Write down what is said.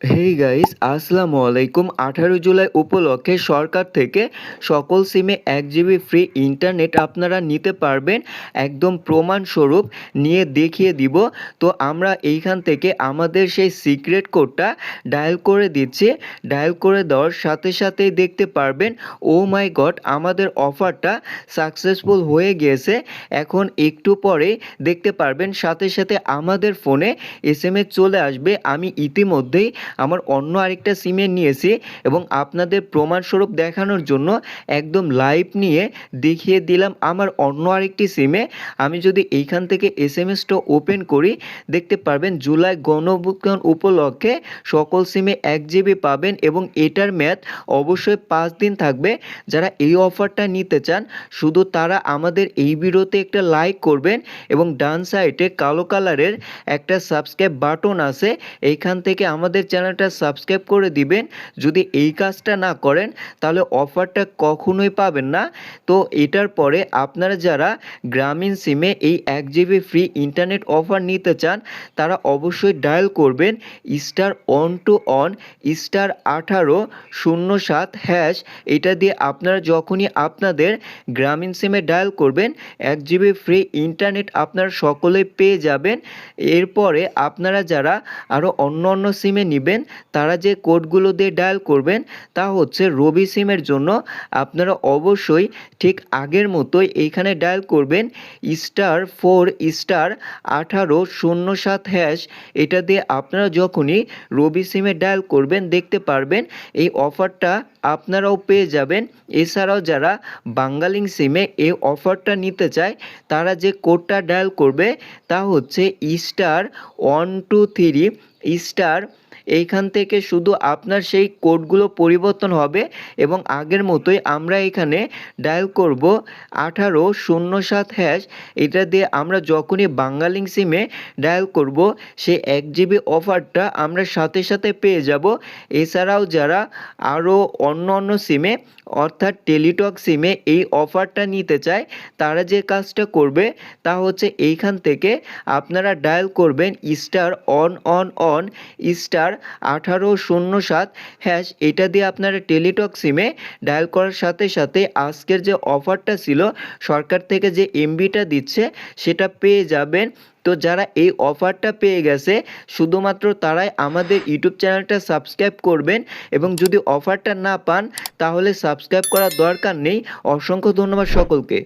Hey guys আসসালামু আলাইকুম আঠারো জুলাই উপলক্ষে সরকার থেকে সকল সিমে এক জিবি ফ্রি ইন্টারনেট আপনারা নিতে পারবেন। একদম প্রমাণস্বরূপ নিয়ে দেখিয়ে দিব। তো আমরা এইখান থেকে আমাদের সেই সিক্রেট কোডটা ডায়াল করে দিচ্ছি। ডায়াল করে দেওয়ার সাথে সাথেই দেখতে পারবেন ও মাই গড আমাদের অফারটা সাকসেসফুল হয়ে গিয়েছে। এখন একটু পরে দেখতে পারবেন, সাথে সাথে আমাদের ফোনে এস চলে আসবে। আমি ইতিমধ্যেই আমার অন্য আরেকটা সিমে নিয়েছি এবং আপনাদের প্রমাণস্বরূপ দেখানোর জন্য একদম লাইভ নিয়ে দেখিয়ে দিলাম আমার অন্য আরেকটি সিমে আমি যদি এইখান থেকে এস এম এসটা ওপেন করি, দেখতে পারবেন জুলাই গণভুত্থান উপলক্ষে সকল সিমে এক জিবি পাবেন এবং এটার মেয়াদ অবশ্যই পাঁচ দিন থাকবে। যারা এই অফারটা নিতে চান, শুধু তারা আমাদের এই ভিডিওতে একটা লাইক করবেন এবং ডান সাইডে কালো কালারের একটা সাবস্ক্রাইব বাটন আছে। এইখান থেকে আমাদের চ্যানেলটা সাবস্ক্রাইব করে দিবেন। যদি এই কাজটা না করেন, তাহলে অফারটা কখনোই পাবেন না। তো এটার পরে আপনারা যারা গ্রামীণ সিমে এই এক জিবি ফ্রি ইন্টারনেট অফার নিতে চান, তারা অবশ্যই ডায়াল করবেন star one two one star আঠারো, শূন্য সাত হ্যাশ এটা দিয়ে আপনারা যখনই আপনাদের গ্রামীণ সিমে ডায়াল করবেন, এক জিবি ফ্রি ইন্টারনেট আপনারা সকলেই পেয়ে যাবেন। এরপরে আপনারা যারা আরও অন্য অন্য সিমে নেবেন তারা যে কোডগুলো দিয়ে ডায়াল করবেন তা হচ্ছে রবি সিমের জন্য। আপনারা অবশ্যই ঠিক আগের মতোই এইখানে ডায়াল করবেন, স্টার ফোর স্টার আঠারো শূন্য সাত হ্যাশ। এটা দিয়ে আপনারা যখনই রবি সিমে ডায়াল করবেন, দেখতে পারবেন এই অফারটা আপনারাও পেয়ে যাবেন। এছাড়াও যারা বাঙ্গালিং সিমে এই অফারটা নিতে চায়, তারা যে কোডটা ডায়াল করবে তা হচ্ছে star one two three star, এইখান থেকে শুধু আপনার সেই কোডগুলো পরিবর্তন হবে এবং আগের মতোই আমরা এখানে ডায়াল করব আঠারো শূন্য সাত হ্যাশ এটা দিয়ে আমরা যখনই বাঙ্গালিং সিমে ডায়াল করব সেই এক জিবি অফারটা আমরা সাথে সাথে পেয়ে যাব। এছাড়াও যারা আরও অন্য অন্য সিমে অর্থাৎ টেলিটক সিমে এই অফারটা নিতে চায়, তারা যে কাজটা করবে তা হচ্ছে এইখান থেকে আপনারা ডায়াল করবেন star one one one star আঠারো শূন্য সাত হ্যাশ এটা দিয়ে আপনারা টেলিটক সিমে ডায়াল করার সাথে সাথে আজকের যে অফারটা ছিল, সরকার থেকে যে এমবিটা দিচ্ছে, সেটা পেয়ে যাবেন। তো যারা এই অফারটা পেয়ে গেছে, শুধুমাত্র তারাই আমাদের ইউটিউব চ্যানেলটা সাবস্ক্রাইব করবেন এবং যদি অফারটা না পান, তাহলে সাবস্ক্রাইব করার দরকার নেই। অসংখ্য ধন্যবাদ সকলকে।